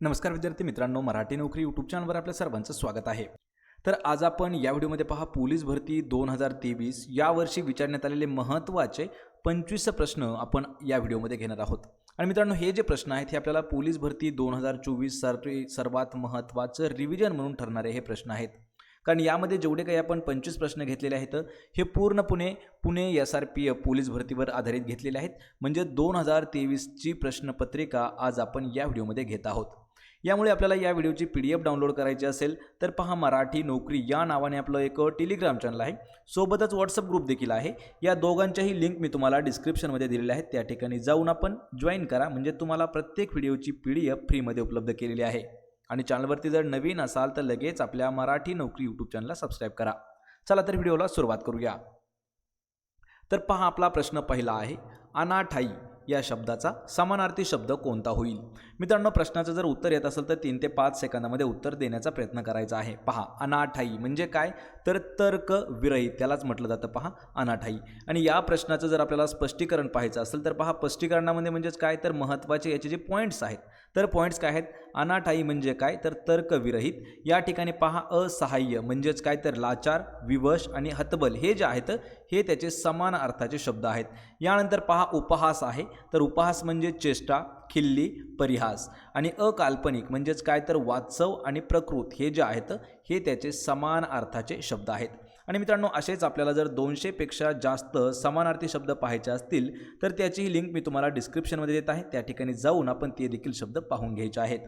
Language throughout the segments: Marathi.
नमस्कार विद्यार्थी मित्रांनो मराठी नोकरी यूट्यूब चॅनलवर आपल्या सर्वांचं स्वागत आहे. तर आज आपण या व्हिडिओमध्ये पहा पोलीस भरती दोन हजार तेवीस यावर्षी विचारण्यात आलेले महत्त्वाचे पंचवीस प्रश्न आपण या व्हिडिओमध्ये घेणार आहोत. आणि मित्रांनो हे जे प्रश्न आहेत हे आपल्याला पोलीस भरती दोन हजार चोवीस सर्व सर्वात महत्त्वाचं रिव्हिजन म्हणून ठरणारे हे प्रश्न आहेत. कारण यामध्ये जेवढे काही आपण पंचवीस प्रश्न घेतलेले आहेत हे पूर्णपणे Pune S R P F police भरतीवर आधारित घेतलेले आहेत. म्हणजे दोन हजार तेवीसची प्रश्नपत्रिका आज आपण या व्हिडिओमध्ये घेत आहोत. यामुळे आपल्याला या व्हिडिओची पी डी एफ डाउनलोड करायची असेल तर पहा मराठी नोकरी या नावाने आपलं एक टेलिग्राम चॅनल आहे. सोबतच व्हॉट्सअप ग्रुप देखील आहे. या दोघांच्याही लिंक मी तुम्हाला डिस्क्रिप्शनमध्ये दिलेल्या आहेत. त्या ठिकाणी जाऊन आपण जॉईन करा. म्हणजे तुम्हाला प्रत्येक व्हिडिओची पी डी एफ फ्रीमध्ये उपलब्ध केलेली आहे. आणि चॅनलवरती जर नवीन असाल तर लगेच आपल्या मराठी नोकरी यूट्यूब चॅनलला सबस्क्राईब करा. चला तर व्हिडिओला सुरुवात करूया. तर पहा आपला प्रश्न पहिला आहे. अनाठाई या शब्दाचा समानार्थी शब्द कोणता होईल? मित्रांनो प्रश्नाचं जर उत्तर येत असेल तर तीन ते पाच सेकंदामध्ये उत्तर देण्याचा प्रयत्न करायचा आहे. पहा अनाठाई म्हणजे काय? तर तर्क विरहित त्यालाच म्हटलं जातं. पहा अनाठाई. आणि या प्रश्नाचं जर आपल्याला स्पष्टीकरण पाहायचं असेल तर पहा स्पष्टीकरणामध्ये म्हणजेच काय? तर महत्त्वाचे याचे जे पॉईंट्स आहेत तर पॉईंट्स काय आहेत? अनाठाई म्हणजे काय? तर तर्कविरहित. या ठिकाणी पहा असहाय्य म्हणजेच काय? तर लाचार विवश आणि हतबल हे जे आहेत हे त्याचे समान अर्थाचे शब्द आहेत. यानंतर पहा उपहास आहे. तर उपहास म्हणजे चेष्टा खिल्ली परिहास आणि अकाल्पनिक म्हणजेच काय? तर वात्सव आणि प्रकृत हे जे आहेत हे त्याचे समान अर्थाचे शब्द आहेत. आणि मित्रांनो असेच आपल्याला जर दोनशेपेक्षा जास्त समानार्थी शब्द पाहायचे असतील तर त्याचीही लिंक मी तुम्हाला डिस्क्रिप्शनमध्ये देत आहे. त्या ठिकाणी जाऊन आपण ते देखील शब्द पाहून घ्यायचे आहेत.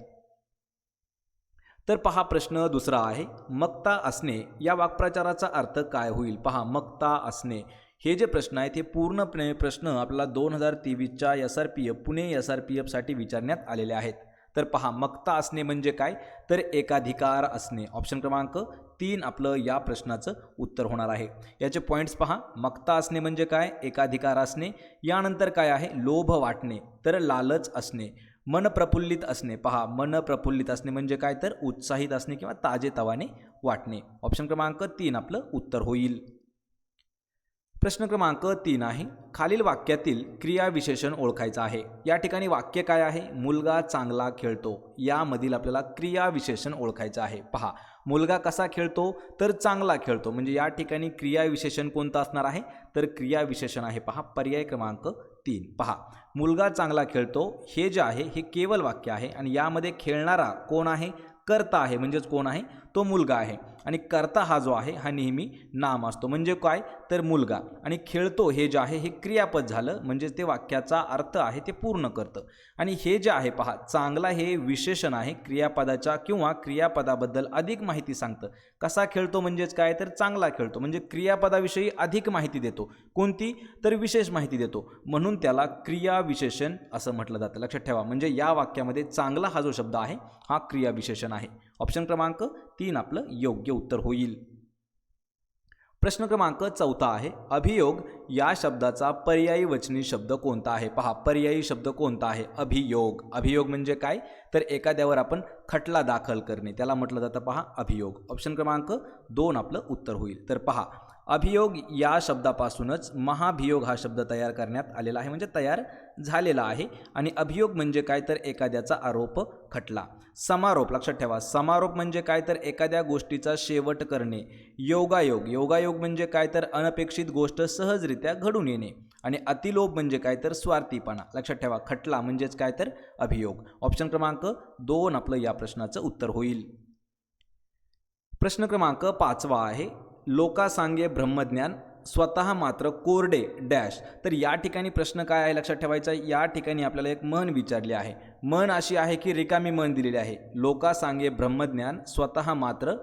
तर पहा प्रश्न दुसरा आहे. मक्ता असणे या वाक्प्रचाराचा अर्थ काय होईल? पहा मक्ता असणे. हे जे प्रश्न आहेत हे पूर्णपणे प्रश्न आपल्याला दोन हजार तेवीसच्या S R P F Pune S R P एफसाठी विचारण्यात आलेले आहेत. तर पहा मक्ता असणे म्हणजे काय? तर एकाधिकार असणे. ऑप्शन क्रमांक तीन आपलं या प्रश्नाचं उत्तर होणार आहे. याचे पॉईंट्स पहा. मक्ता असणे म्हणजे काय? एकाधिकार असणे. यानंतर काय आहे? लोभ वाटणे. तर लालच असणे. मन प्रफुल्लित असणे. पहा मन प्रफुल्लित असणे म्हणजे काय? तर उत्साहित असणे किंवा ताजेतवाने वाटणे. ऑप्शन क्रमांक तीन आपलं उत्तर होईल. प्रश्न क्रमांक तीन आहे. खालील वाक्यातील क्रियाविशेषण ओळखायचं आहे. या ठिकाणी वाक्य काय आहे? मुलगा चांगला खेळतो. यामधील आपल्याला क्रियाविशेषण ओळखायचं आहे. पहा मुलगा कसा खेळतो तर चांगला खेळतो. म्हणजे या ठिकाणी क्रियाविशेषण कोणतं असणार आहे? तर क्रियाविशेषण आहे पहा पर्याय क्रमांक तीन. पहा मुलगा चांगला खेळतो. हे जे आहे हे केवळ वाक्य आहे. आणि यामध्ये खेळणारा कोण आहे? कर्ता आहे. म्हणजेच कोण आहे? तो मुलगा आहे. आणि कर्ता हा जो आहे हा नेहमी नाम असतो. म्हणजे काय? तर मुलगा. आणि खेळतो हे जे आहे हे क्रियापद झालं. म्हणजे ते वाक्याचा अर्थ आहे ते पूर्ण करतं. आणि हे जे आहे पहा चांगला हे विशेषण आहे क्रियापदाच्या किंवा क्रियापदाबद्दल अधिक माहिती सांगतं. कसा खेळतो म्हणजेच काय? तर चांगला खेळतो. म्हणजे क्रियापदाविषयी अधिक माहिती देतो. कोणती? तर विशेष माहिती देतो. म्हणून त्याला क्रियाविशेषण असं म्हटलं जातं. लक्षात ठेवा. म्हणजे या वाक्यामध्ये चांगला हा जो शब्द आहे हा क्रियाविशेषण आहे. ऑप्शन क्रमांक तीन आपलं योग्य उत्तर होईल. प्रश्न क्रमांक चौथा आहे. अभियोग या शब्दाचा पर्यायी वचनी शब्द कोणता आहे? पहा पर्यायी शब्द कोणता आहे? अभियोग. अभियोग म्हणजे काय? तर एखाद्यावर आपण खटला दाखल करणे त्याला म्हटलं जातं पहा अभियोग. ऑप्शन क्रमांक दोन आपलं उत्तर होईल. तर पहा अभियोग या शब्दापासूनच महाभियोग हा शब्द तयार करण्यात आलेला आहे. म्हणजे तयार झालेला आहे आणि अभियोग म्हणजे काय तर एखाद्याचा आरोप खटला. समारोप लक्षात ठेवा. समारोप म्हणजे काय तर एखाद्या गोष्टीचा शेवट करणे. योगायोग. योगायोग म्हणजे काय तर अनपेक्षित गोष्ट सहजरित्या घडून येणे आणि अतिलोभ म्हणजे काय तर स्वार्थीपणा. लक्षात ठेवा. खटला म्हणजेच काय तर अभियोग. ऑप्शन क्रमांक दोन आपलं या प्रश्नाचं उत्तर होईल. प्रश्न क्रमांक पाचवा आहे. लोकासांगे ब्रह्मज्ञान स्वतः मात्र कोरडे डॅश. तर या ठिकाणी प्रश्न काय आहे लक्षात ठेवायचा या ठिकाणी आपल्याला एक मन विचारले आहे. मन अशी आहे की रिकामी मन दिलेली आहे. लोका सांगे ब्रह्मज्ञान स्वतः मात्र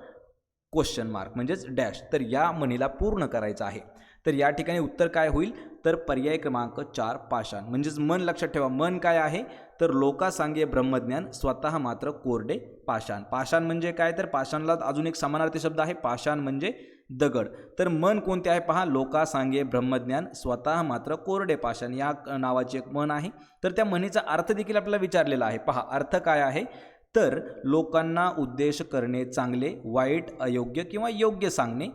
क्वेश्चन मार्क म्हणजेच डॅश. तर या म्हणीला पूर्ण करायचं आहे. तर या ठिकाणी उत्तर काय होईल? तर पर्याय क्रमांक चार पाषाण. म्हणजेच मन लक्षात ठेवा. मन काय आहे? तर लोका सांगे ब्रह्मज्ञान स्वतः मात्र कोरडे पाषाण. पाषाण म्हणजे काय? तर पाषाणला अजून एक समानार्थी शब्द आहे. पाषाण म्हणजे दगड. तर मन कोणते आहे पहा लोका सांगे ब्रह्मज्ञान स्वतः मात्र कोरडे पाषाण या नावाची एक मन आहे. तर त्या म्हणीचा अर्थ देखील आपल्याला विचारलेला आहे. पहा अर्थ काय आहे? तर लोकांना उद्देश करणे चांगले वाईट अयोग्य किंवा योग्य सांगणे.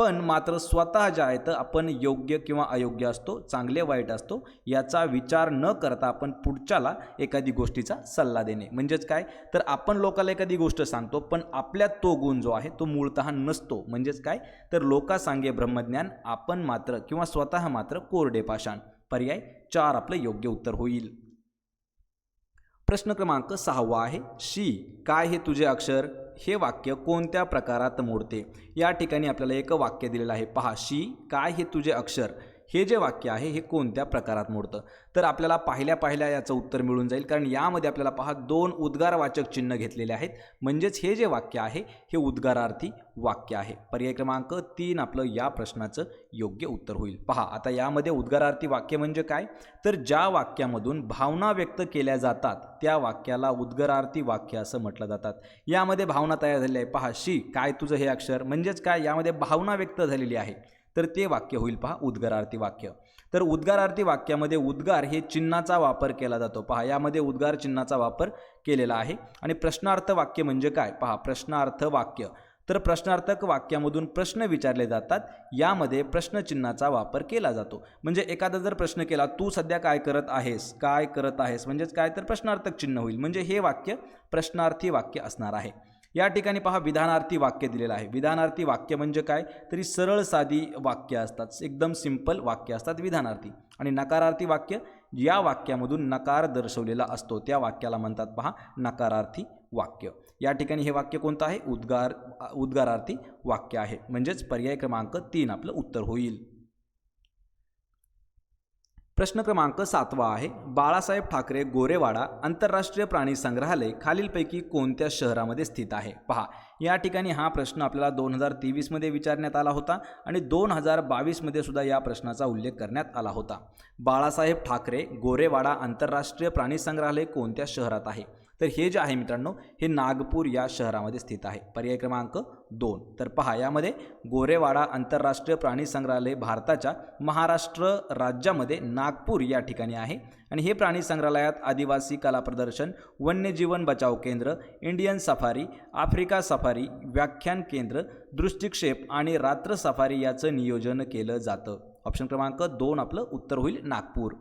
पण मात्र स्वतः जे आहे तर आपण योग्य किंवा अयोग्य असतो चांगले वाईट असतो याचा विचार न करता आपण पुढच्याला एखादी गोष्टीचा सल्ला देणे. म्हणजेच काय? तर आपण लोकाला एखादी गोष्ट सांगतो पण आपल्यात तो गुण जो आहे तो मूळतः नसतो. म्हणजेच काय? तर लोका सांगे ब्रह्मज्ञान आपण मात्र किंवा स्वतः मात्र कोरडे पाषाण. पर्याय चार आपलं योग्य उत्तर होईल. प्रश्न क्रमांक सहावा आहे शी. काय हे तुझे अक्षर? हे वाक्य कोणत्या प्रकारात मोडते? या ठिकाणी आपल्याला एक वाक्य दिलेलं आहे. पहा शी काय हे तुझे अक्षर? हे जे वाक्य आहे हे कोणत्या प्रकारात मोडतं? तर आपल्याला पाहिल्या पाहिल्या याचं उत्तर मिळून जाईल कारण यामध्ये आपल्याला पहा दोन उद्गारवाचक चिन्ह घेतलेले आहेत. म्हणजेच हे जे वाक्य आहे हे उद्गारार्थी वाक्य आहे. पर्याय क्रमांक तीन आपलं या प्रश्नाचं योग्य उत्तर होईल. पहा आता यामध्ये उद्गारार्थी वाक्य म्हणजे काय? तर ज्या वाक्यामधून भावना व्यक्त केल्या जातात त्या वाक्याला उद्गारार्थी वाक्य असं म्हटलं जातात. यामध्ये भावना तयार झालेली आहे. पहा शी काय तुझं हे अक्षर? म्हणजेच काय? यामध्ये भावना व्यक्त झालेली आहे. तर ते वाक्य होईल पहा उद्गारार्थी वाक्य. तर उद्गारार्थी वाक्यामध्ये उद्गार हे चिन्हाचा वापर केला जातो. पहा यामध्ये उद्गार चिन्हाचा वापर केलेला आहे. आणि प्रश्नार्थ वाक्य म्हणजे काय? पहा प्रश्नार्थ वाक्य. तर प्रश्नार्थक वाक्यामधून प्रश्न विचारले जातात. यामध्ये प्रश्नचिन्हाचा वापर केला जातो. म्हणजे एखादा जर प्रश्न केला तू सध्या काय करत आहेस? काय करत आहेस? म्हणजेच काय? तर प्रश्नार्थक चिन्ह होईल. म्हणजे हे वाक्य प्रश्नार्थी वाक्य असणार आहे. या ठिकाणी पहा विधानार्थी वाक्य दिलेलं आहे. विधानार्थी वाक्य म्हणजे काय? तरी सरळ साधी वाक्य असतात. एकदम सिंपल वाक्य असतात विधानार्थी. आणि नकारार्थी वाक्य या वाक्यामधून नकार दर्शवलेला असतो. त्या वाक्याला म्हणतात पहा नकारार्थी वाक्य. या ठिकाणी हे वाक्य कोणतं आहे? उद्गार उद्गारार्थी वाक्य आहे. म्हणजेच पर्याय क्रमांक तीन आपलं उत्तर होईल. प्रश्न क्रमांक सातवा आहे. बाळासाहेब ठाकरे गोरेवाडा आंतरराष्ट्रीय प्राणी संग्रहालय खालीलपैकी कोणत्या शहरामध्ये स्थित आहे? पहा. या ठिकाणी हा प्रश्न आपल्याला दोन हजार तेवीसमध्ये विचारण्यात आला होता आणि दोन हजार बावीसमध्ये सुद्धा या प्रश्नाचा उल्लेख करण्यात आला होता. बाळासाहेब ठाकरे गोरेवाडा आंतरराष्ट्रीय प्राणी संग्रहालय कोणत्या शहरात आहे? तर हे जे आहे मित्रांनो हे नागपूर या शहरामध्ये स्थित आहे. पर्याय क्रमांक दोन. तर पहा यामध्ये गोरेवाडा आंतरराष्ट्रीय प्राणी संग्रहालय भारताच्या महाराष्ट्र राज्यामध्ये नागपूर या ठिकाणी आहे. आणि हे प्राणी संग्रहालयात आदिवासी कला प्रदर्शन वन्यजीवन बचाव केंद्र इंडियन सफारी आफ्रिका सफारी व्याख्यान केंद्र दृष्टिक्षेप आणि रात्र सफारी याचं नियोजन केलं जातं. ऑप्शन क्रमांक दोन आपलं उत्तर होईल नागपूर.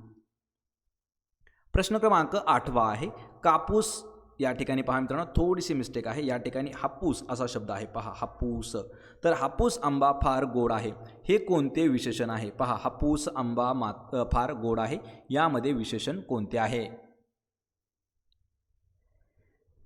प्रश्न क्रमांक आठवा आहे. कापूस या ठिकाणी पहा मित्रांनो थोडीशी मिस्टेक आहे. या ठिकाणी हापूस असा शब्द आहे. पहा हापूस. तर हापूस आंबा फार गोड आहे. हे कोणते विशेषण आहे? पहा हापूस आंबा मात फार गोड आहे. यामध्ये विशेषण कोणते आहे?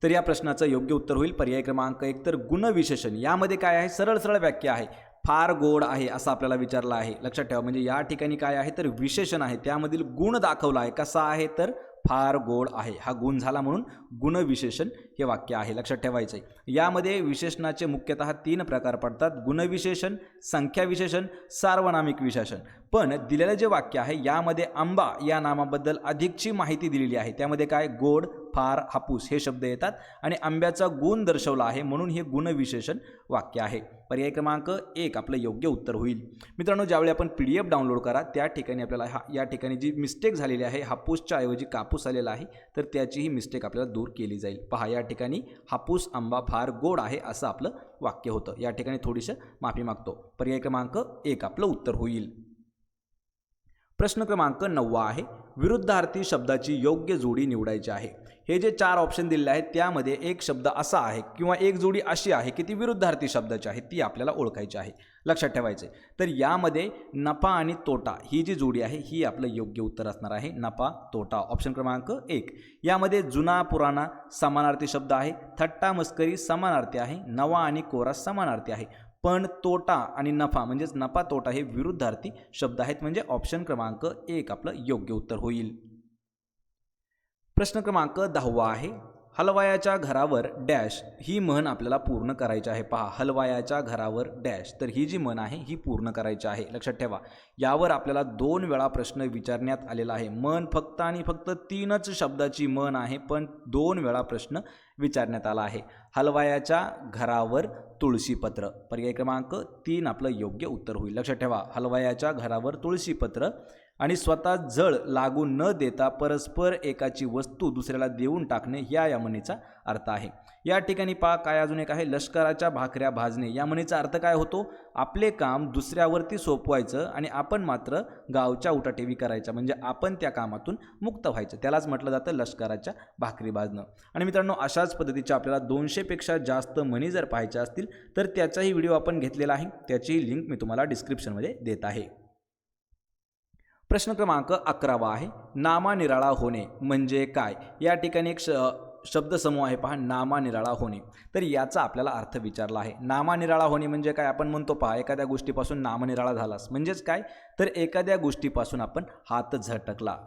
तर या प्रश्नाचं योग्य उत्तर होईल. पर्याय क्रमांक एक तर गुणविशेषण यामध्ये काय आहे? सरळ सरळ व्याख्या आहे. फार गोड आहे असं आपल्याला विचारलं आहे. लक्षात ठेवा. म्हणजे या ठिकाणी काय आहे? तर विशेषण आहे. त्यामधील गुण दाखवला आहे. कसा आहे? तर फार गोड आहे. हा गुण झाला म्हणून गुणविशेषण हे वाक्य आहे. लक्षात ठेवायचं आहे यामध्ये विशेषणाचे मुख्यतः तीन प्रकार पडतात. गुणविशेषण संख्या विशेषण सार्वनामिक विशेषण. पण दिलेलं जे वाक्य आहे यामध्ये आंबा या नामाबद्दल अधिकची माहिती दिलेली आहे. त्यामध्ये काय? गोड फार हापूस हे शब्द येतात आणि आंब्याचा गुण दर्शवला आहे म्हणून हे गुणविशेषण वाक्य आहे. पर्याय क्रमांक एक आपलं योग्य उत्तर होईल. मित्रांनो ज्यावेळी आपण पी डी एफ डाउनलोड करा त्या ठिकाणी आपल्याला हा या ठिकाणी जी मिस्टेक झालेली आहे हापूसच्या ऐवजी कापूस आलेला आहे तर त्याचीही मिस्टेक आपल्याला दूर केली जाईल. पहा या ठिकाणी हापूस आंबा फार गोड आहे असं आपलं वाक्य होतं. या ठिकाणी थोडीशी माफी मागतो. पर्याय क्रमांक एक आपलं उत्तर होईल. प्रश्न क्रमांक नववा आहे. विरुद्धार्थी शब्दाची योग्य जोडी निवडायची आहे. हे जे चार ऑप्शन दिलेले आहेत त्यामध्ये एक शब्द असा आहे किंवा एक जोडी अशी आहे की ती विरुद्धार्थी शब्दाची आहे ती आपल्याला ओळखायची आहे. लक्षात ठेवायचे तर यामध्ये नफा आणि तोटा ही जी जोडी आहे ही आपलं योग्य उत्तर असणार आहे. नफा तोटा. ऑप्शन क्रमांक एक. यामध्ये जुना पुराणा समानार्थी शब्द आहे. थट्टा मस्करी समानार्थी आहे. नवा आणि कोरा समानार्थी आहे. पण तोटा आणि नफा म्हणजेच नफा तोटा हे विरुद्धार्थी शब्द आहेत. म्हणजे ऑप्शन क्रमांक एक आपलं योग्य उत्तर होईल. प्रश्न क्रमांक दहावा आहे. हलवायाच्या घरावर डॅश ही म्हण आपल्याला पूर्ण करायची आहे. पहा हलवायाच्या घरावर डॅश. तर ही जी म्हण आहे ही पूर्ण करायची आहे. लक्षात ठेवा. यावर आपल्याला दोन वेळा प्रश्न विचारण्यात आलेला आहे. मन फक्त आणि फक्त तीनच शब्दाची म्हण आहे पण दोन वेळा प्रश्न विचारण्यात आला आहे. हलवायाच्या घरावर तुळशीपत्र पर्याय क्रमांक तीन आपलं योग्य उत्तर होईल. लक्षात ठेवा. हलवायाच्या घरावर तुळशीपत्र आणि स्वतः जळ लागू न देता परस्पर एकाची वस्तू दुसऱ्याला देऊन टाकणे ह्या या म्हणीचा अर्थ आहे. या ठिकाणी पा काय अजून एक आहे? लष्कराच्या भाकऱ्या भाजणे. या म्हणीचा अर्थ काय होतो? आपले काम दुसऱ्यावरती सोपवायचं आणि आपण मात्र गावच्या उठाठेवी करायच्या. म्हणजे आपण त्या कामातून मुक्त व्हायचं. त्यालाच म्हटलं जातं लष्कराच्या भाकरी भाजणं. आणि मित्रांनो अशाच पद्धतीच्या आपल्याला दोनशेपेक्षा जास्त म्हणी जर पाहायच्या असतील तर त्याचाही व्हिडिओ आपण घेतलेला आहे. त्याची लिंक मी तुम्हाला डिस्क्रिप्शनमध्ये देत आहे. प्रश्न क्रमांक अकरावा आहे. नामानिराळा होणे म्हणजे काय? या ठिकाणी एक श शब्दसमूह आहे पहा नामानिराळा होणे. तर याचा आपल्याला अर्थ विचारला आहे. नामानिराळा होणे म्हणजे काय? आपण म्हणतो पहा एखाद्या गोष्टीपासून नामनिराळा झालास. म्हणजेच काय? तर एखाद्या गोष्टीपासून आपण हात झटकला.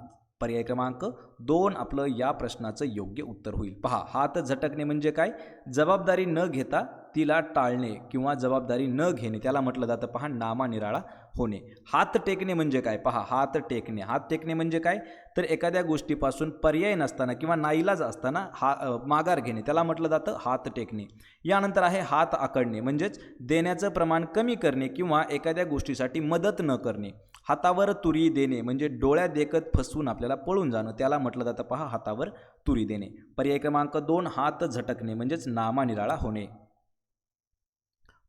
पर्याय क्रमांक दोन आपलं या प्रश्नाचं योग्य उत्तर होईल. पहा हात झटकणे म्हणजे काय? जबाबदारी न घेता तिला टाळणे किंवा जबाबदारी न घेणे त्याला म्हटलं जातं पहा नामानिराळा होणे. हात टेकणे म्हणजे काय? पहा हात टेकणे. हात टेकणे म्हणजे काय? तर एखाद्या गोष्टीपासून पर्याय नसताना किंवा नाईलाज असताना हा माघार घेणे. त्याला म्हटलं जातं हात टेकणे. यानंतर आहे हात आकडणे म्हणजेच देण्याचं प्रमाण कमी करणे किंवा एखाद्या गोष्टीसाठी मदत न करणे. हातावर तुरी देणे म्हणजे डोळ्या देखत फसवून आपल्याला पळून जाणं. त्याला म्हटलं जातं पहा हातावर तुरी देणे. पर्याय क्रमांक दोन हात झटकणे म्हणजेच नामानिराळा होणे.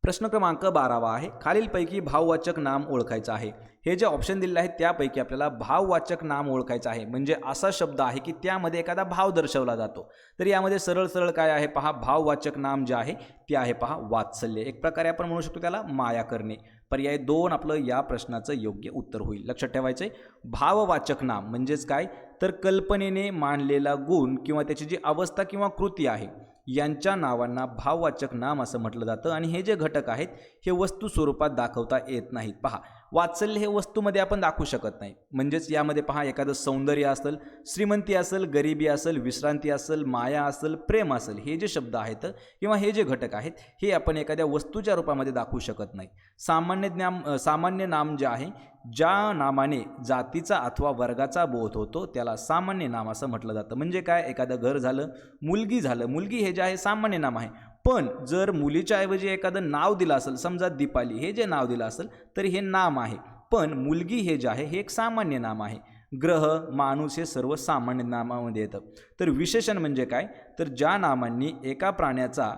प्रश्न क्रमांक बारावा आहे. खालीलपैकी भाववाचक नाम ओळखायचं आहे. हे जे ऑप्शन दिलेले आहेत त्यापैकी आपल्याला भाववाचक नाम ओळखायचं आहे. म्हणजे असा शब्द आहे की त्यामध्ये एखादा भाव दर्शवला जातो. तर यामध्ये सरळ सरळ काय आहे पहा भाववाचक नाम जे आहे ते आहे पहा वात्सल्य. एक प्रकारे आपण म्हणू शकतो त्याला माया करणे. पर्याय दोन आपलं या प्रश्नाचं योग्य उत्तर होईल. लक्षात ठेवायचं आहे. भाववाचक नाम म्हणजेच काय? तर कल्पनेने मांडलेला गुण किंवा त्याची जी अवस्था किंवा कृती आहे यांच्या नावांना भाववाचक नाम असं म्हटलं जातं. आणि हे जे घटक आहेत हे वस्तू स्वरूपात दाखवता येत नाहीत. पहा वात्सल्य हे वस्तूमध्ये आपण दाखवू शकत नाही. म्हणजेच यामध्ये पहा एखादं सौंदर्य असेल श्रीमंती असेल गरिबी असेल विश्रांती असेल माया असेल प्रेम असेल हे जे शब्द आहेत किंवा हे जे घटक आहेत हे आपण एखाद्या वस्तूच्या रूपामध्ये दाखवू शकत नाही. सामान्य ज्ञान सामान्य नाम जे आहे ज्या नामाने जातीचा अथवा वर्गाचा बोध होतो त्याला सामान्य नाम असं म्हटलं जातं. म्हणजे काय? एखादं घर झालं मुलगी झालं मुलगी हे जे आहे सामान्य नाम आहे. पण जर मुलीच्या ऐवजी एखादं नाव दिलं असेल समजा दीपाली हे जे नाव दिलं असेल तर हे नाम आहे. पण मुलगी हे जे आहे हे एक सामान्य नाम आहे. ग्रह माणूस हे सर्व सामान्य नामामध्ये येतं. तर विशेषण म्हणजे काय? तर ज्या नामांनी एका प्राण्याचा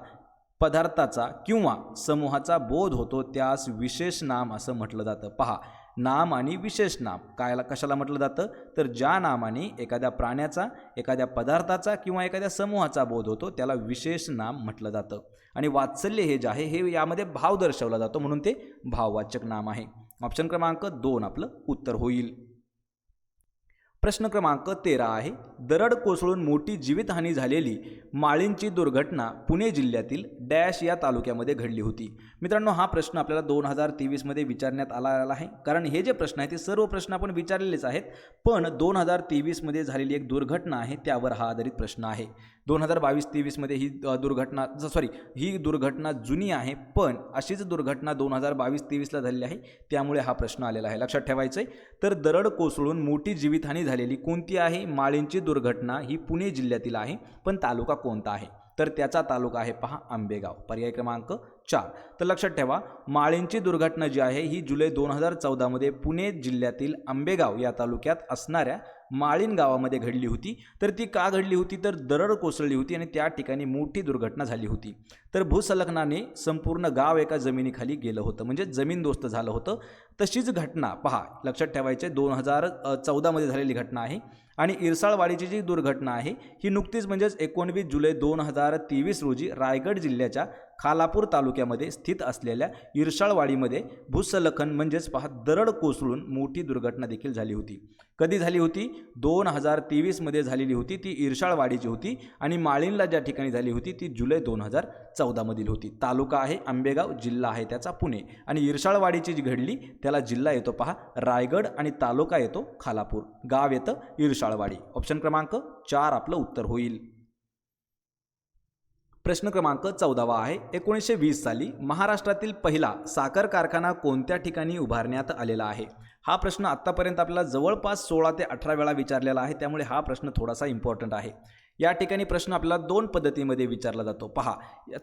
पदार्थाचा किंवा समूहाचा बोध होतो त्यास विशेष नाम असं म्हटलं जातं. पहा नाम आणि विशेष नाम. कायला कशाला म्हटलं जातं? तर ज्या नामाने एखाद्या प्राण्याचा एखाद्या पदार्थाचा किंवा एखाद्या समूहाचा बोध होतो त्याला विशेष नाम म्हटलं जातं. आणि वात्सल्य हे जे आहे हे यामध्ये भाव दर्शवला जातो म्हणून ते भाववाचक नाम आहे. ऑप्शन क्रमांक दोन आपलं उत्तर होईल. प्रश्न क्रमांक तेरा आहे. दरड कोसळून मोठी जीवितहानी झालेली माळींची दुर्घटना पुणे जिल्ह्यातील डॅश या तालुक्यामध्ये घडली होती. मित्रांनो हा प्रश्न आपल्याला दोन हजार तेवीसमध्ये विचारण्यात आला आला आहे. कारण हे जे प्रश्न आहेत ते सर्व प्रश्न आपण विचारलेलेच आहेत. पण दोन हजार तेवीसमध्ये झालेली एक दुर्घटना आहे त्यावर हा आधारित प्रश्न आहे. दोन हजार बावीस तेवीसमध्ये ही दुर्घटना सॉरी ही दुर्घटना जुनी आहे पण अशीच दुर्घटना दोन हजार बावीस तेवीसला झालेली आहे त्यामुळे हा प्रश्न आलेला आहे. लक्षात ठेवायचं आहे तर दरड कोसळून मोठी जीवितहानी झालेली कोणती आहे? माळींची दुर्घटना ही पुणे जिल्ह्यातील आहे पण तालुका कोणता आहे? तर त्याचा तालुका आहे पहा आंबेगाव. पर्याय क्रमांक चार. तर लक्षात ठेवा माळींची दुर्घटना जी आहे ही जुलै दोन हजार चौदामध्ये पुणे जिल्ह्यातील आंबेगाव या तालुक्यात असणाऱ्या माळीन गावामध्ये घडली होती. तर ती का घडली होती? तर दरड कोसळली होती आणि त्या ठिकाणी मोठी दुर्घटना झाली होती. तर भूसलग्नाने संपूर्ण गाव एका जमिनीखाली गेलं होतं. म्हणजे जमीनदोस्त झालं होतं. तशीच घटना पहा लक्षात ठेवायचे दोन हजार चौदामध्ये झालेली घटना आहे. आणि इरसाळवाडीची जी दुर्घटना आहे ही नुकतीच म्हणजेच एकोणवीस जुलै दोन हजार तेवीस रोजी रायगड जिल्ह्याच्या खालापूर तालुक्यामध्ये स्थित असलेल्या इरसाळवाडीमध्ये भूसलखन म्हणजेच पहा दरड कोसळून मोठी दुर्घटना देखील झाली होती. कधी झाली होती? दोन हजार तेवीसमध्ये झालेली होती. ती इरसाळवाडीची होती आणि माळीनला ज्या ठिकाणी झाली होती ती जुलै दोन हजार चौदामधील होती. तालुका आहे आंबेगाव जिल्हा आहे त्याचा पुणे आणि इरसाळवाडीची जी घडली त्याला जिल्हा येतो पहा रायगड आणि तालुका येतो खालापूर. गाव येतं जाळवाडी ऑप्शन क्रमांक चार आपलं उत्तर होईल. प्रश्न क्रमांक चौदावा आहे. एकोणीसशे वीस साली महाराष्ट्रातील पहिला साखर कारखाना कोणत्या ठिकाणी उभारण्यात आलेला आहे? हा प्रश्न आत्तापर्यंत आपल्याला जवळपास सोळा ते अठरा वेळा विचारलेला आहे. त्यामुळे हा प्रश्न थोडासा इम्पॉर्टंट आहे. या ठिकाणी प्रश्न आपल्याला दोन पद्धतीमध्ये विचारला जातो. पहा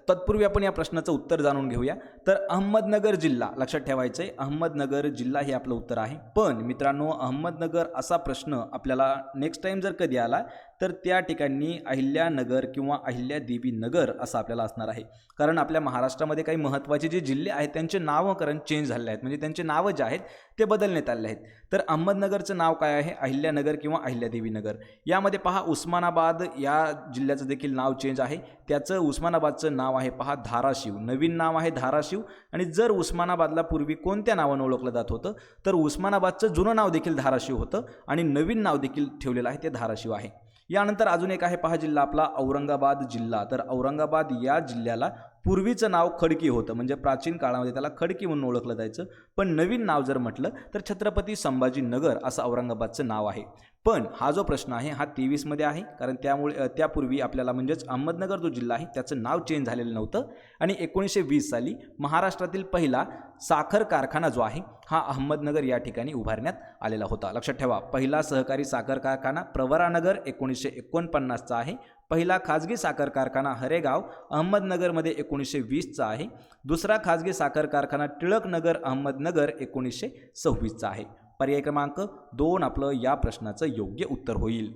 तत्पूर्वी आपण या प्रश्नाचं उत्तर जाणून घेऊया. तर अहमदनगर जिल्हा लक्षात ठेवायचं आहे अहमदनगर जिल्हा हे आपलं उत्तर आहे. पण मित्रांनो अहमदनगर असा प्रश्न आपल्याला नेक्स्ट टाइम जर कधी आला तर त्या ठिकाणी अहिल्यानगर किंवा अहिल्यादेवी नगर असं आपल्याला असणार आहे. कारण आपल्या महाराष्ट्रामध्ये काही महत्त्वाचे जे जिल्हे आहेत त्यांचे नावकरण चेंज झाले आहेत. म्हणजे त्यांचे नावं जे आहेत ते बदलण्यात आले आहेत. तर अहमदनगरचं नाव काय आहे? अहिल्यानगर किंवा अहिल्यादेवी नगर यामध्ये पहा उस्मानाबाद या जिल्ह्याचं देखील नाव चेंज आहे. त्याचं उस्मानाबादचं नाव आहे पहा धाराशिव. नवीन नाव आहे धाराशिव. आणि जर उस्मानाबादला पूर्वी कोणत्या नावानं ओळखलं जात होतं तर उस्मानाबादचं जुनं नाव देखील धाराशिव होतं आणि नवीन नाव देखील ठेवलेलं आहे ते धाराशिव आहे. यानंतर अजून एक आहे पहा जिल्हा आपला औरंगाबाद जिल्हा. तर औरंगाबाद या जिल्ह्याला पूर्वीचं नाव खडकी होतं. म्हणजे प्राचीन काळामध्ये त्याला खडकी म्हणून ओळखलं जायचं. पण नवीन नाव जर म्हटलं तर छत्रपती संभाजीनगर असं औरंगाबादचं नाव आहे. पण हा जो प्रश्न आहे हा तेवीसमध्ये आहे. कारण त्यामुळे त्यापूर्वी आपल्याला म्हणजेच अहमदनगर जो जिल्हा आहे त्याचं नाव चेंज झालेलं नव्हतं. आणि एकोणीसशे वीस साली महाराष्ट्रातील पहिला साखर कारखाना जो आहे हा अहमदनगर या ठिकाणी उभारण्यात आलेला होता. लक्षात ठेवा पहिला सहकारी साखर कारखाना प्रवरानगर एकोणीसशे एकोणपन्नासचा आहे. पहिला खाजगी साखर कारखाना हरेगाव अहमदनगरमध्ये एकोणीसशे वीसचा आहे. दुसरा खाजगी साखर कारखाना टिळकनगर अहमदनगर एकोणीसशे सव्वीसचा आहे. पर्याय क्रमांक दोन आपलं या प्रश्नाचं योग्य उत्तर होईल.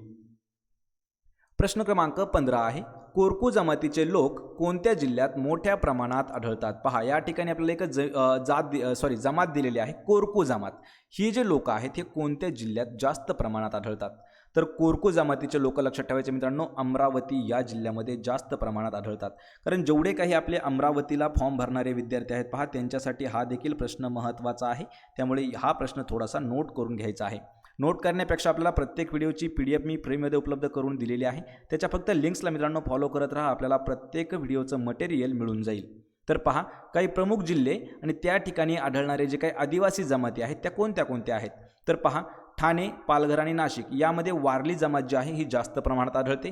प्रश्न क्रमांक पंधरा आहे. कोरकू जमातीचे लोक कोणत्या जिल्ह्यात मोठ्या प्रमाणात आढळतात? पहा या ठिकाणी आपल्याला एक ज जात सॉरी जमात दिलेली आहे. कोरकू जमात. ही जे लोक आहेत हे कोणत्या जिल्ह्यात जास्त प्रमाणात आढळतात? तर कोरकू जमातीचे लोक लक्षात ठेवायचे मित्रांनो अमरावती या जिल्ह्यामध्ये जास्त प्रमाणात आढळतात. कारण जेवढे काही आपले अमरावतीला फॉर्म भरणारे विद्यार्थी आहेत पहा त्यांच्यासाठी हा देखील प्रश्न महत्त्वाचा आहे. त्यामुळे हा प्रश्न थोडासा नोट करून घ्यायचा आहे. नोट करण्यापेक्षा आपल्याला प्रत्येक व्हिडिओची पी डी एफ मी फ्रीमध्ये उपलब्ध करून दिलेली आहे. त्याच्या फक्त लिंक्सला मित्रांनो फॉलो करत राहा आपल्याला प्रत्येक व्हिडिओचं मटेरियल मिळून जाईल. तर पहा काही प्रमुख जिल्हे आणि त्या ठिकाणी आढळणारे जे काही आदिवासी जमाती आहेत त्या कोणत्या कोणत्या आहेत? तर पहा ठाणे पालघर आणि नाशिक. यामध्ये वारली जमात जी आहे ही जास्त प्रमाणात आढळते.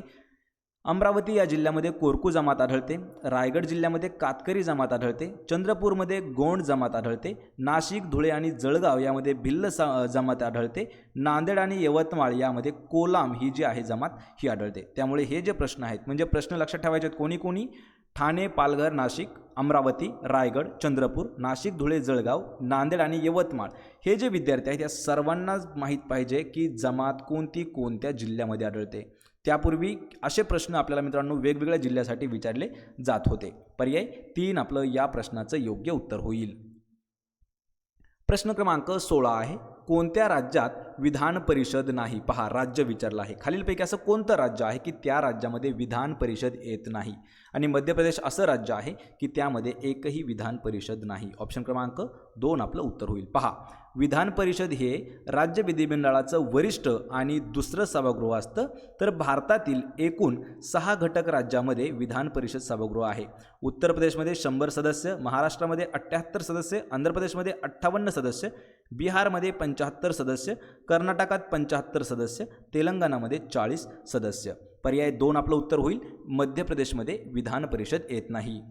अमरावती या जिल्ह्यामध्ये कोरकू जमात आढळते रायगड जिल्ह्यामध्ये कातकरी जमात आढळते चंद्रपूरमध्ये गोंड जमात आढळते नाशिक धुळे आणि जळगाव यामध्ये भिल्ल स जमात आढळते नांदेड आणि यवतमाळ यामध्ये कोलाम ही जी आहे जमात ही आढळते. त्यामुळे हे जे प्रश्न आहेत म्हणजे प्रश्न लक्षात ठेवायचे आहेत कोणी कोणी ठाणे पालघर नाशिक अमरावती रायगड चंद्रपूर नाशिक धुळे जळगाव नांदेड आणि यवतमाळ हे जे विद्यार्थी आहेत या सर्वांनाच माहीत पाहिजे की जमात कोणती कोणत्या जिल्ह्यामध्ये आढळते. त्यापूर्वी असे प्रश्न आपल्याला मित्रांनो वेगवेगळ्या जिल्ह्यासाठी विचारले जात होते. पर्याय तीन आपलं या प्रश्नाचं योग्य उत्तर होईल. प्रश्न क्रमांक सोळा आहे. कोणत्या राज्यात विधान परिषद नाही? पहा राज्य विचारलं आहे. खालीलपैकी असं कोणतं राज्य आहे की त्या राज्यामध्ये विधान परिषद येत नाही? आणि मध्य प्रदेश असं राज्य आहे की त्यामध्ये एकही विधान परिषद नाही? ऑप्शन क्रमांक दोन आपलं उत्तर होईल. पहा विधान परिषद हे राज्य विधिमंडळाचं वरिष्ठ आणि दुसरं सभागृह असतं. तर भारतातील एकूण सहा घटक राज्यामध्ये विधान परिषद सभागृह आहे. उत्तर प्रदेशमध्ये शंभर सदस्य महाराष्ट्रामध्ये अठ्ठ्याहत्तर सदस्य आंध्र प्रदेशमध्ये अठ्ठावन्न सदस्य बिहारमध्ये पंच्याहत्तर सदस्य कर्नाटकात पंच्याहत्तर सदस्य तेलंगणामध्ये चाळीस सदस्य. पर्याय दोन आपलं उत्तर होईल. मध्य प्रदेशमध्ये विधान परिषद येत नाही.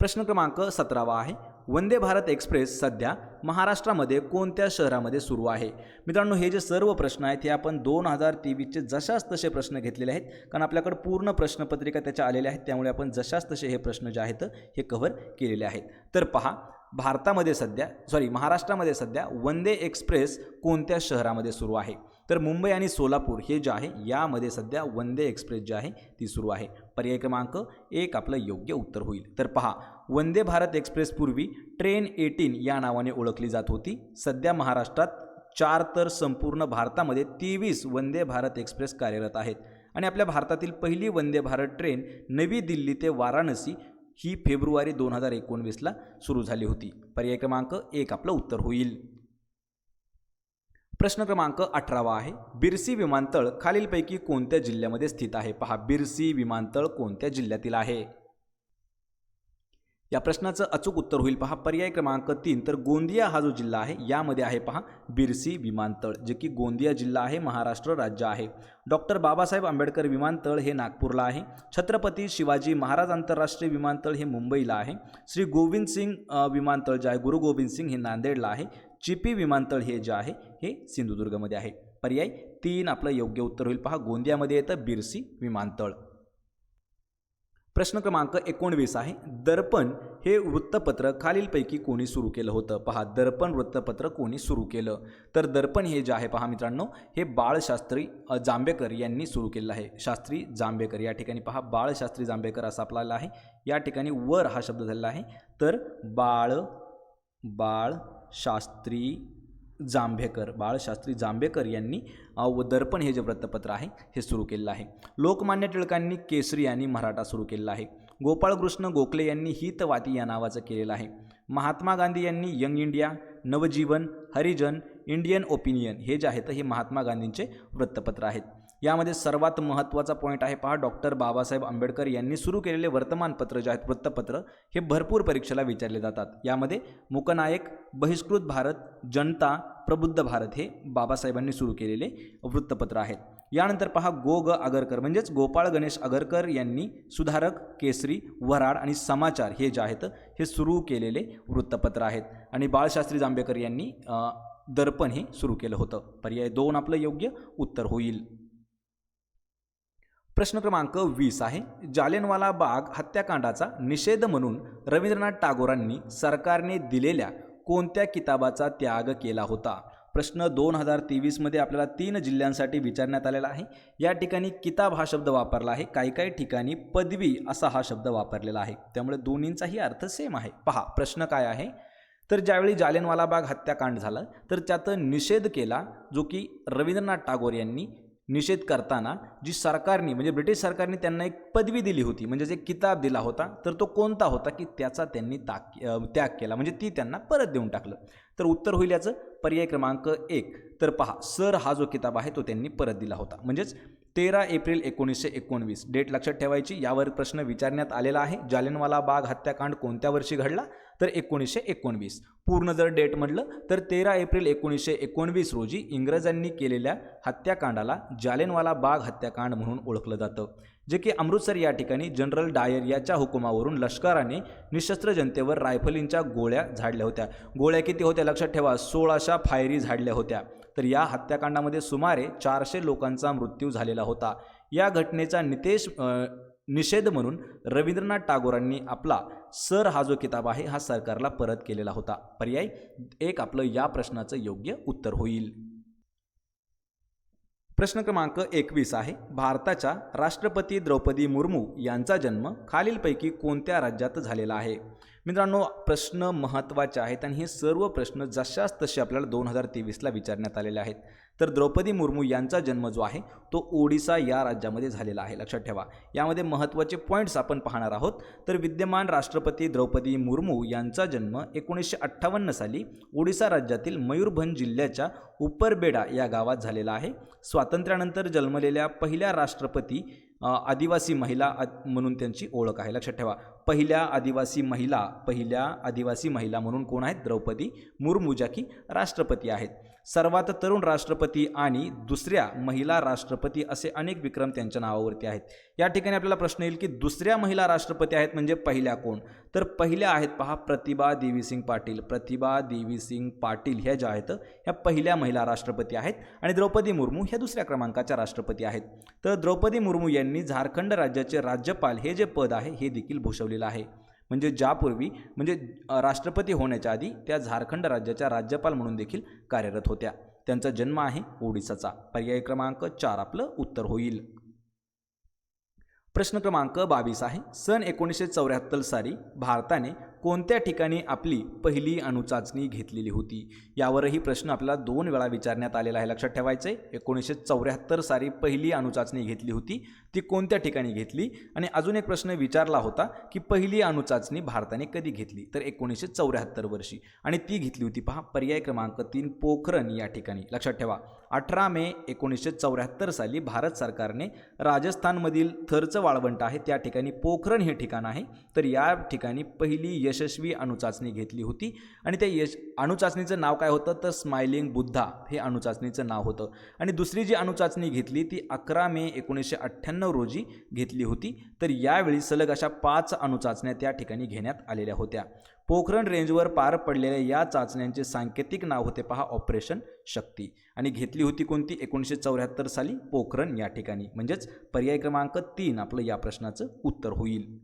प्रश्न क्रमांक सतरावा आहे. वंदे भारत एक्सप्रेस सध्या महाराष्ट्रामध्ये कोणत्या शहरामध्ये सुरू आहे? मित्रांनो हे जे सर्व प्रश्न आहेत हे आपण दोन हजार तेवीसचे जशाच तसे प्रश्न घेतलेले आहेत. कारण आपल्याकडे पूर्ण प्रश्नपत्रिका त्याच्या आलेल्या आहेत त्यामुळे आपण जशाच तसे हे प्रश्न जे आहेत हे कव्हर केलेले आहेत. तर पहा भारतामध्ये सध्या सॉरी महाराष्ट्रामध्ये सध्या वंदे एक्सप्रेस कोणत्या शहरामध्ये सुरू आहे? तर मुंबई आणि सोलापूर हे जे आहे यामध्ये सध्या वंदे एक्सप्रेस जी आहे ती सुरू आहे. पर्याय क्रमांक एक आपलं योग्य उत्तर होईल. तर पहा वंदे भारत एक्सप्रेस पूर्वी ट्रेन एटीन या नावाने ओळखली जात होती. सध्या महाराष्ट्रात चार तर संपूर्ण भारतामध्ये तेवीस वंदे भारत एक्सप्रेस कार्यरत आहेत. आणि आपल्या भारतातील पहिली वंदे भारत ट्रेन नवी दिल्ली ते वाराणसी ही फेब्रुवारी दोन हजार एकोणवीसला सुरू झाली होती. पर्याय क्रमांक एक आपलं उत्तर होईल. प्रश्न क्रमांक अठरावा आहे. बिरसी विमानतळ खालीलपैकी कोणत्या जिल्ह्यामध्ये स्थित आहे? पहा बिरसी विमानतळ कोणत्या जिल्ह्यातील आहे? या प्रश्नाचं अचूक उत्तर होईल. पहा पर्याय क्रमांक तीन तर गोंदिया हा जो जिल्हा आहे यामध्ये आहे पहा बिरसी विमानतळ जे की गोंदिया जिल्हा आहे महाराष्ट्र राज्य आहे. डॉक्टर बाबासाहेब आंबेडकर विमानतळ हे नागपूरला आहे. छत्रपती शिवाजी महाराज आंतरराष्ट्रीय विमानतळ हे मुंबईला आहे. श्री गोविंद सिंग विमानतळ जे आहे गुरु गोविंद सिंग हे नांदेडला आहे. चिपी विमानतळ हे जे आहे हे सिंधुदुर्गमध्ये आहे. पर्याय तीन आपलं योग्य उत्तर होईल. पहा गोंदियामध्ये येतं बिरसी विमानतळ. प्रश्न क्रमांक एकोणवीस आहे. दर्पण हे वृत्तपत्र खालीलपैकी कोणी सुरू केलं होतं? पहा दर्पण वृत्तपत्र कोणी सुरू केलं? तर दर्पण हे जे आहे पहा मित्रांनो हे बाळशास्त्री जांभेकर यांनी सुरू केलेलं आहे. शास्त्री जांभेकर या ठिकाणी पहा बाळशास्त्री जांभेकर असं आपल्याला आहे. या ठिकाणी वर हा शब्द झालेला आहे. तर बाळ बाळ शास्त्री जांभेकर बाळशास्त्री जांभेकर यांनी व दर्पण हे जे वृत्तपत्र आहे हे सुरू केलेलं आहे. लोकमान्य टिळकांनी केसरी आणि मराठा सुरू केलेला आहे. गोपाळकृष्ण गोखले यांनी हितवाती या नावाचं केलेलं आहे. महात्मा गांधी यांनी Young India Navjivan Harijan Indian Opinion हे जे आहेत हे महात्मा गांधींचे वृत्तपत्र आहेत. यामध्ये सर्वात महत्त्वाचा पॉईंट आहे पहा डॉक्टर बाबासाहेब आंबेडकर यांनी सुरू केलेले वर्तमानपत्र जे आहेत वृत्तपत्र हे भरपूर परीक्षेला विचारले जातात. यामध्ये मुकनायक बहिष्कृत भारत जनता प्रबुद्ध भारत हे बाबासाहेबांनी सुरू केलेले वृत्तपत्र आहेत. यानंतर पहा गो ग आगरकर म्हणजेच गोपाळ गणेश आगरकर यांनी सुधारक केसरी वराड आणि समाचार हे जे आहेत हे सुरू केलेले वृत्तपत्र आहेत. आणि बाळशास्त्री जांभेकर यांनी दर्पण हे सुरू केलं होतं. पर्याय दोन आपलं योग्य उत्तर होईल. प्रश्न क्रमांक वीस आहे. जालियनवाला बाग हत्याकांडाचा निषेध म्हणून रवींद्रनाथ टागोरांनी सरकारने दिलेल्या कोणत्या किताबाचा त्याग केला होता? प्रश्न दोन हजार तेवीसमध्ये आपल्याला तीन जिल्ह्यांसाठी विचारण्यात आलेला आहे. या ठिकाणी किताब हा शब्द वापरला आहे. काही काही ठिकाणी पदवी असा हा शब्द वापरलेला आहे. त्यामुळे दोन्हींचाही अर्थ सेम आहे. पहा प्रश्न काय आहे? तर ज्यावेळी जालियनवाला बाग हत्याकांड झालं तर त्यात निषेध केला जो की रवींद्रनाथ टागोर यांनी निषेध करताना जी सरकारने म्हणजे ब्रिटिश सरकारने त्यांना एक पदवी दिली होती म्हणजे जे किताब दिला होता तर तो कोणता होता की त्याचा त्यांनी ताक त्याग केला म्हणजे ती त्यांना परत देऊन टाकलं. तर उत्तर होईल याचं पर्याय क्रमांक एक. तर पहा सर हा जो किताब आहे तो त्यांनी परत दिला होता. म्हणजेच तेरा एप्रिल एकोणीसशे एकोणवीस. डेट लक्षात ठेवायची यावर प्रश्न विचारण्यात आलेला आहे. जालियनवाला बाग हत्याकांड कोणत्या वर्षी घडला? तर एकोणीसशे एकोणवीस. पूर्ण जर डेट म्हटलं तर तेरा एप्रिल एकोणीसशे एकोणवीस रोजी इंग्रजांनी केलेल्या हत्याकांडाला जालेनवाला बाग हत्याकांड म्हणून ओळखलं जातं जे की अमृतसर या ठिकाणी जनरल डायर याच्या हुकुमावरून लष्कराने निशस्त्र जनतेवर रायफलींच्या गोळ्या झाडल्या होत्या. गोळ्या किती होत्या लक्षात ठेवा सोळाशा फायरी झाडल्या होत्या. तर या हत्याकांडामध्ये सुमारे चारशे लोकांचा मृत्यू झालेला होता. या घटनेचा नितेश निषेध म्हणून रवींद्रनाथ टागोरांनी आपला सर हा जो किताब आहे हा सरकारला परत केलेला होता. पर्याय? एक आपलं या प्रश्नाचं योग्य उत्तर होईल. प्रश्न क्रमांक एकवीस आहे. भारताच्या राष्ट्रपती द्रौपदी मुर्मू यांचा जन्म खालीलपैकी कोणत्या राज्यात झालेला आहे? मित्रांनो प्रश्न महत्त्वाचे आहेत आणि हे सर्व प्रश्न जशाच तसे आपल्याला दोन हजार तेवीसला विचारण्यात आलेले आहेत. तर द्रौपदी मुर्मू यांचा जन्म जो आहे तो ओडिसा या राज्यामध्ये झालेला आहे. लक्षात ठेवा. यामध्ये महत्त्वाचे पॉईंट्स आपण पाहणार आहोत. तर विद्यमान राष्ट्रपती द्रौपदी मुर्मू यांचा जन्म एकोणीसशे अठ्ठावन्न साली ओडिसा राज्यातील मयूरभंज जिल्ह्याच्या उपरबेडा या गावात झालेला आहे. स्वातंत्र्यानंतर जन्मलेल्या पहिल्या राष्ट्रपती आदिवासी महिला म्हणून त्यांची ओळख आहे. लक्षात ठेवा. पहिल्या आदिवासी महिला पहिल्या आदिवासी महिला म्हणून कोण आहेत? द्रौपदी मुर्मू ज्या की राष्ट्रपती आहेत. सर्वात तरुण राष्ट्रपती आणि दुसऱ्या महिला राष्ट्रपती असे अनेक विक्रम त्यांच्या नावावरती आहेत. या ठिकाणी आपल्याला प्रश्न येईल की दुसऱ्या महिला राष्ट्रपती आहेत म्हणजे पहिल्या कोण? तर पहिल्या आहेत पहा प्रतिभा देवीसिंग पाटील. प्रतिभा देवीसिंग पाटील ह्या ज्या आहेत ह्या पहिल्या महिला राष्ट्रपती आहेत आणि द्रौपदी मुर्मू ह्या दुसऱ्या क्रमांकाच्या राष्ट्रपती आहेत. तर द्रौपदी मुर्मू यांनी झारखंड राज्याचे राज्यपाल हे जे पद आहे हे देखील भूषवलेलं आहे. म्हणजे ज्यापूर्वी म्हणजे राष्ट्रपती होण्याच्या आधी त्या झारखंड राज्याच्या राज्यपाल म्हणून देखील कार्यरत होत्या. त्यांचा जन्म आहे ओडिसाचा. पर्याय क्रमांक चार आपलं उत्तर होईल. प्रश्न क्रमांक बावीस आहे. सन एकोणीसशे चौऱ्याहत्तर साली भारताने कोणत्या ठिकाणी आपली पहिली अणुचाचणी घेतलेली होती? यावरही प्रश्न आपल्याला दोन वेळा विचारण्यात आलेला आहे. लक्षात ठेवायचं आहे एकोणीसशे चौऱ्याहत्तर साली पहिली अणुचाचणी घेतली होती. ती कोणत्या ठिकाणी घेतली? आणि अजून एक प्रश्न विचारला होता की पहिली अणुचाचणी भारताने कधी घेतली? तर एकोणीसशे चौऱ्याहत्तर वर्षी. आणि ती घेतली होती पहा पर्याय क्रमांक तीन पोखरण या ठिकाणी. लक्षात ठेवा. अठरा मे एकोणीसशे चौऱ्याहत्तर साली भारत सरकारने राजस्थानमधील थरचं वाळवंट आहे. त्या ठिकाणी पोखरण हे ठिकाण आहे. तर या ठिकाणी पहिली यशस्वी अणुचाचणी घेतली होती. आणि त्या यश अणुचाचणीचं नाव काय होतं? तर स्माइलिंग बुद्धा हे अणुचाचणीचं नाव होतं. आणि दुसरी जी अणुचाचणी घेतली ती अकरा मे एकोणीसशे अठ्ठ्याण्णव रोजी घेतली होती. तर यावेळी सलग अशा पाच अणुचाचण्या त्या ठिकाणी घेण्यात आलेल्या होत्या. पोखरण रेंजवर पार पडलेल्या या चाचण्यांचे सांकेतिक नाव होते पहा ऑपरेशन शक्ती. आणि घेतली होती कोणती? एकोणीसशे चौऱ्याहत्तर साली पोखरण या ठिकाणी. म्हणजेच पर्याय क्रमांक तीन आपलं या प्रश्नाचं उत्तर होईल.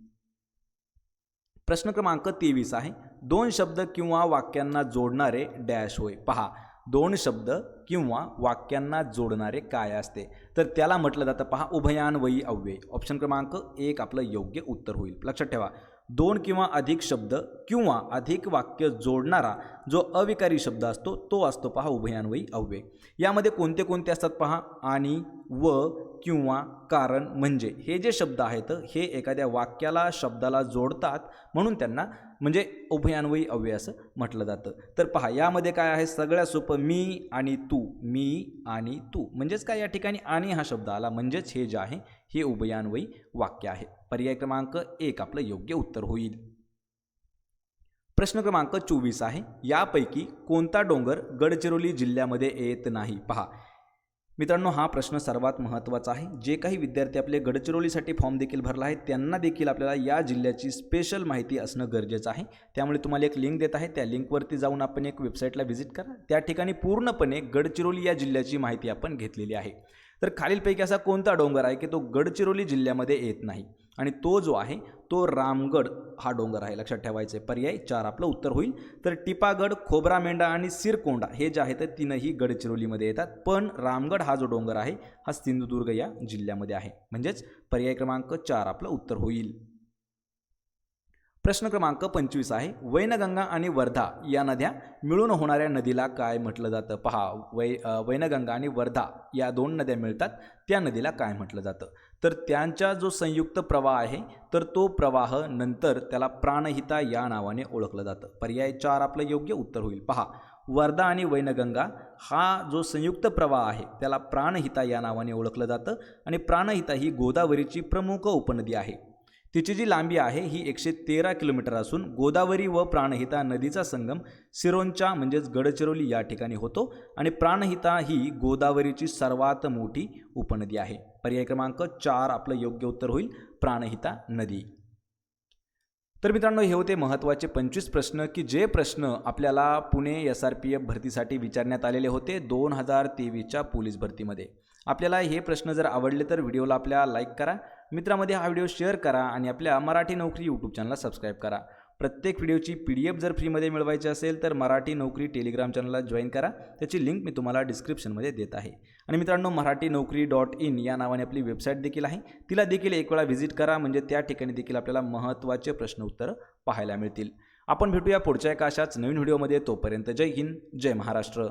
प्रश्न क्रमांक तेवीस आहे. दोन शब्द किंवा वाक्यांना जोडणारे डॅश होय. पहा दोन शब्द किंवा वाक्यांना जोडणारे काय असते? तर त्याला म्हटलं जातं पहा उभयान्वयी अव्यय. ऑप्शन क्रमांक एक आपलं योग्य उत्तर होईल. लक्षात ठेवा. दोन किंवा अधिक शब्द किंवा अधिक वाक्य जोडणारा जो अविकारी शब्द असतो तो असतो पहा उभयान्वयी अव्यय. यामध्ये कोणते कोणते असतात पहा? आणि व किंवा कारण म्हणजे. हे जे शब्द आहेत हे एखाद्या वाक्याला शब्दाला जोडतात म्हणून त्यांना म्हणजे उभयान्वयी अव्यय असं म्हटलं जातं. तर पहा यामध्ये काय आहे? सगळ्यात सोपं मी आणि तू मी आणि तू. म्हणजेच काय? या ठिकाणी आणि हा शब्द आला. म्हणजेच हे जे आहे हे उभयान्वयी वाक्य आहे. पर्याय क्रमांक एक आपलं योग्य उत्तर होईल. प्रश्न क्रमांक चोवीस आहे. यापैकी कोणता डोंगर गडचिरोली जिल्ह्यामध्ये येत नाही? पहा मित्रांनो हा प्रश्न सर्वात महत्त्वाचा आहे. जे काही विद्यार्थी आपले गडचिरोलीसाठी फॉर्म देखील भरला आहे त्यांना देखील आपल्याला या जिल्ह्याची स्पेशल माहिती असणं गरजेचं आहे. त्यामुळे तुम्हाला एक लिंक देत आहे. त्या लिंकवरती जाऊन आपण एक वेबसाईटला व्हिजिट करा. त्या ठिकाणी पूर्णपणे गडचिरोली या जिल्ह्याची माहिती आपण घेतलेली आहे. तर खालीलपैकी असा कोणता डोंगर आहे की तो गडचिरोली जिल्ह्यामध्ये येत नाही? आणि तो जो आहे तो रामगड हा डोंगर आहे लक्षात ठेवायचं. आहे पर्याय चार आपलं उत्तर होईल. तर टिपागड खोब्रामेंढा आणि सिरकोंडा हे जे आहेत तीनही गडचिरोलीमध्ये येतात. पण रामगड हा जो डोंगर आहे हा सिंधुदुर्ग या जिल्ह्यामध्ये आहे. म्हणजेच पर्याय क्रमांक चार आपलं उत्तर होईल. प्रश्न क्रमांक पंचवीस आहे. वैनगंगा आणि वर्धा या नद्या मिळून होणाऱ्या नदीला काय म्हटलं जातं? पहा वै वैनगंगा आणि वर्धा या दोन नद्या मिळतात. त्या नदीला काय म्हटलं जातं? तर त्यांचा जो संयुक्त प्रवाह आहे तर तो प्रवाह नंतर त्याला प्राणहिता या नावाने ओळखलं जातं. पर्याय चार आपलं योग्य उत्तर होईल. पहा वर्धा आणि वैनगंगा हा जो संयुक्त प्रवाह आहे त्याला प्राणहिता या नावाने ओळखलं जातं आणि प्राणहिता ही गोदावरीची प्रमुख उपनदी आहे. तिची जी लांबी आहे ही एकशे तेरा किलोमीटर असून गोदावरी व प्राणहिता नदीचा संगम सिरोंचा म्हणजेच गडचिरोली या ठिकाणी होतो आणि प्राणहिता ही गोदावरीची सर्वात मोठी उपनदी आहे. पर्याय क्रमांक चार आपलं योग्य उत्तर होईल प्राणहिता नदी. तर मित्रांनो हे होते महत्त्वाचे पंचवीस प्रश्न की जे प्रश्न आपल्याला Pune S R P F भरतीसाठी विचारण्यात आलेले होते दोन हजार तेवीसच्या पोलीस भरतीमध्ये. आपल्याला हे प्रश्न जर आवडले तर व्हिडिओला आपल्या लाईक करा मित्रामध्ये हा व्हिडिओ शेअर करा आणि आपल्या मराठी नोकरी यूट्यूब चॅनलला सबस्क्राईब करा. प्रत्येक व्हिडिओची पी डी एफ जर फ्रीमध्ये मिळवायची असेल तर मराठी नोकरी टेलिग्राम चॅनलला जॉईन करा. त्याची लिंक मी तुम्हाला डिस्क्रिप्शनमध्ये देत आहे. आणि मित्रांनो मराठी नोकरी डॉट इन या नावाने आपली वेबसाईट देखील आहे. तिला देखील एक वेळा व्हिजिट करा म्हणजे त्या ठिकाणी देखील आपल्याला महत्त्वाचे प्रश्न उत्तरं पाहायला मिळतील. आपण भेटूया पुढच्या एका अशाच नवीन व्हिडिओमध्ये. तोपर्यंत जय हिंद जय महाराष्ट्र.